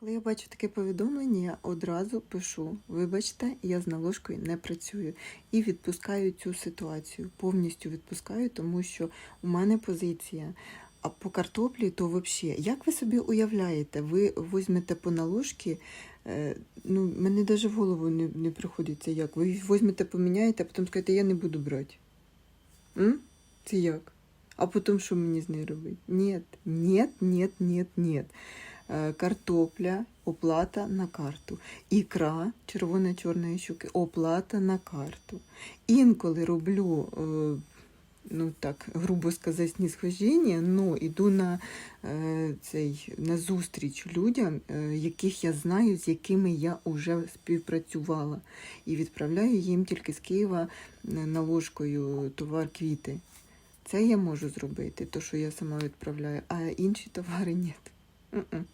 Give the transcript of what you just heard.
Коли я бачу таке повідомлення, я одразу пишу: вибачте, я з наложкою не працюю і відпускаю цю ситуацію. Повністю відпускаю, тому що у мене позиція. А по картоплі, то взагалі, як ви собі уявляєте, ви візьмете по наложці, е, ну, мені навіть в голову не, не приходиться як. Ви візьмете, поміняєте, а потім скажете, я не буду брати. М? Це як? А потім що мені з нею робити? Ні, ні, ні, ні, ні. Е, Картопля, оплата на карту. Ікра, червона чорної щуки, оплата на карту. Інколи роблю, е, ну так, грубо сказати, снісхожіння, ну іду на, е, цей, на зустріч людям, яких я знаю, з якими я вже співпрацювала. І відправляю їм тільки з Києва наложкою товар квіти. Це я можу зробити, то що я сама відправляю, а інші товари ні. Mm-mm.